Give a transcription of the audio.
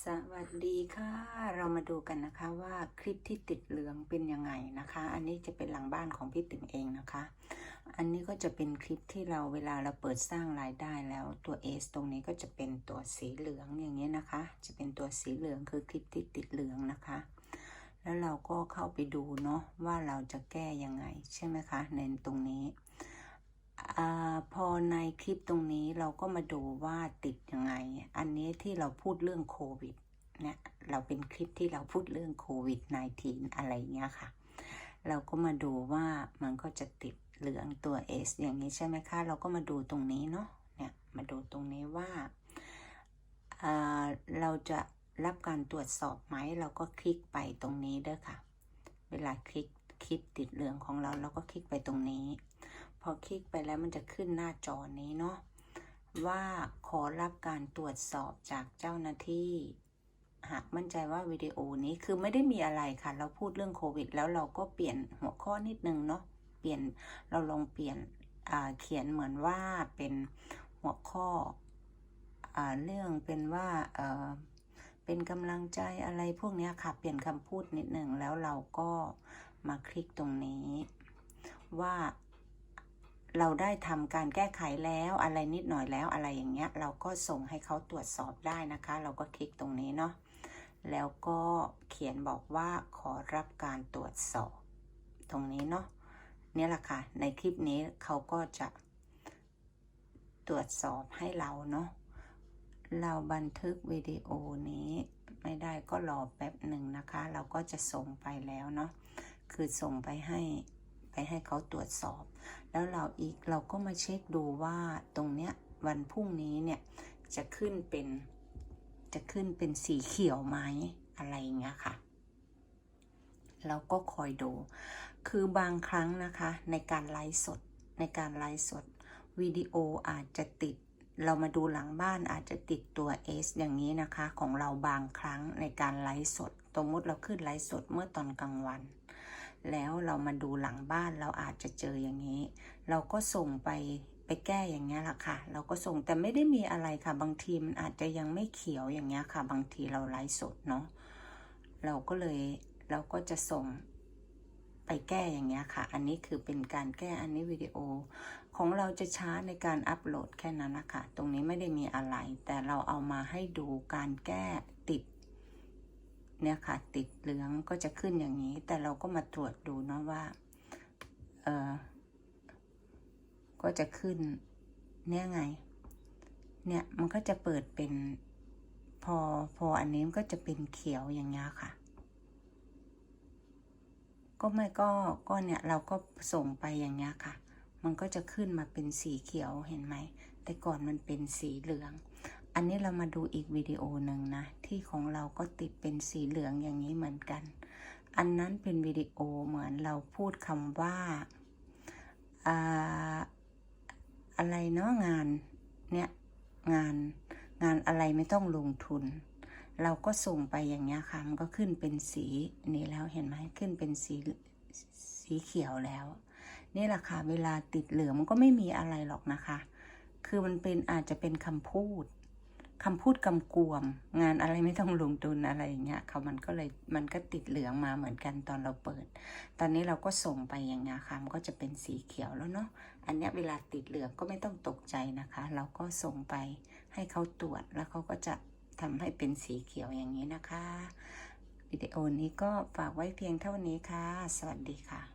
สวัสดีค่ะ เรามาดูกันนะคะว่าคลิปที่ติดเหลืองเป็นยังไงนะคะ อันนี้จะเป็นหลังบ้านของพี่ติ๋มเองนะคะ อันนี้ก็จะเป็นคลิปที่เราเวลาเราเปิดสร้างรายได้แล้วตัว S ตรงนี้ก็จะเป็นตัวสีเหลืองอย่างนี้ยนะคะ จะเป็นตัวสีเหลืองคือคลิปที่ติดเหลืองนะคะ แล้วเราก็เข้าไปดูเนาะว่าเราจะแก้ยังไงใช่ไหมคะในตรงนี้ ในคลิปตรงนี้เราก็มาดูว่าติดยังไง อันนี้ที่เราพูดเรื่องโควิดเนี่ยเราเป็นคลิปที่เราพูดเรื่องโควิด -19 อะไรเงี้ยค่ะ เราก็มาดูว่ามันก็จะติดเหลืองตัว S อย่างนี้ใช่ไหมคะ เราก็มาดูตรงนี้เนาะเนี่ยมาดูตรงนี้ว่าอ่าเราจะรับการตรวจสอบไหมเราก็คลิกไปตรงนี้เด้อค่ะ เวลาคลิกคลิปติดเหลืองของเราเราก็คลิกไปตรงนี้ พอคลิกไปแล้วมันจะขึ้นหน้าจอนี้เนาะว่าขอรับการตรวจสอบจากเจ้าหน้าที่ หากมั่นใจว่าวิดีโอนี้คือไม่ได้มีอะไรค่ะ เราพูดเรื่องโควิด แล้วเราก็เปลี่ยนหัวข้อนิดนึงเนาะเปลี่ยนเราลองเปลี่ยนเขียนเหมือนว่าเป็นหัวข้ออเรื่องเป็นว่าเป็นกำลังใจอะไรพวกนี้ค่ะ เปลี่ยนคำพูดนิดหนึ่งแล้วเราก็มาคลิกตรงนี้ ว่า เราได้ทำการแก้ไขแล้วอะไรนิดหน่อยแล้วอะไรอย่างเงี้ย เราก็ส่งให้เขาตรวจสอบได้นะคะ เราก็คลิกตรงนี้เนาะแล้วก็เขียนบอกว่าขอรับการตรวจสอบ ตรงนี้เนาะนี่แหละค่ะ ในคลิปนี้เขาก็จะตรวจสอบให้เราเนาะเราบันทึกวิดีโอนี้ไม่ได้ก็รอแป๊บหนึ่งนะคะ เราก็จะส่งไปแล้วเนาะคือส่งไปให้ ไปให้เขาตรวจสอบ แล้วเราอีกเราก็มาเช็คดูว่าตรงเนี้ยวันพรุ่งนี้เนี่ยจะขึ้นเป็นจะขึ้นเป็นสีเขียวไหมอะไรเงี้ยค่ะ เราก็คอยดู คือบางครั้งนะคะในการไลฟ์สดในการไลฟ์สดวิดีโออาจจะติด เรามาดูหลังบ้านอาจจะติดตัว S อย่างนี้นะคะ ของเราบางครั้งในการไลฟ์สดสมมติเราขึ้นไลฟ์สดเมื่อตอนกลางวัน แล้วเรามาดูหลังบ้านเราอาจจะเจออย่างนี้ เราก็ส่งไปไปแก้อย่างเงี้ยแหละค่ะ เราก็ส่งแต่ไม่ได้มีอะไรค่ะ บางทีมันอาจจะยังไม่เขียวอย่างเงี้ยค่ะ บางทีเราไลฟ์สดเนาะเราก็เลยเราก็จะส่งไปแก้อย่างเงี้ยค่ะ อันนี้คือเป็นการแก้อันนี้วิดีโอ ของเราจะช้าในการอัปโหลดแค่นั้นนะคะ ตรงนี้ไม่ได้มีอะไร แต่เราเอามาให้ดูการแก้ เนี่ยค่ะติดเหลืองก็จะขึ้นอย่างนี้ แต่เราก็มาตรวจดูเนาะว่าเออก็จะขึ้นเนี่ยไง เนี่ยมันก็จะเปิดเป็นพอพออันนี้มันก็จะเป็นเขียวอย่างเงี้ยค่ะ ก็ไม่ก็ก็เนี่ยเราก็ส่งไปอย่างเงี้ยค่ะ มันก็จะขึ้นมาเป็นสีเขียวเห็นไหม แต่ก่อนมันเป็นสีเหลือง อันนี้เรามาดูอีกวิดีโอหนึ่งนะ ที่ของเราก็ติดเป็นสีเหลืองอย่างนี้เหมือนกัน อันนั้นเป็นวิดีโอเหมือนเราพูดคำว่าอ่าอะไรเนาะงานเนี่ยงานงานอะไรไม่ต้องลงทุน เราก็ส่งไปอย่างเงี้ยค่ะมันก็ขึ้นเป็นสีนี้แล้วเห็นไหมขึ้นเป็นสีสีเขียวแล้ว นี่แหละค่ะเวลาติดเหลืองมันก็ไม่มีอะไรหรอกนะคะ คือมันเป็นอาจจะเป็นคำพูด คำพูดกำกวม งานอะไรไม่ต้องลงทุนอะไรอย่างเงี้ยเขามันก็เลยมันก็ติดเหลืองมาเหมือนกันตอนเราเปิด ตอนนี้เราก็ส่งไปอย่างเงี้ยค่ะมันก็จะเป็นสีเขียวแล้วเนาะอันเนี้ยเวลาติดเหลืองก็ไม่ต้องตกใจนะคะ เราก็ส่งไปให้เขาตรวจแล้วเขาก็จะทำให้เป็นสีเขียวอย่างนี้นะคะ วิดีโอนี้ก็ฝากไว้เพียงเท่านี้ค่ะ สวัสดีค่ะ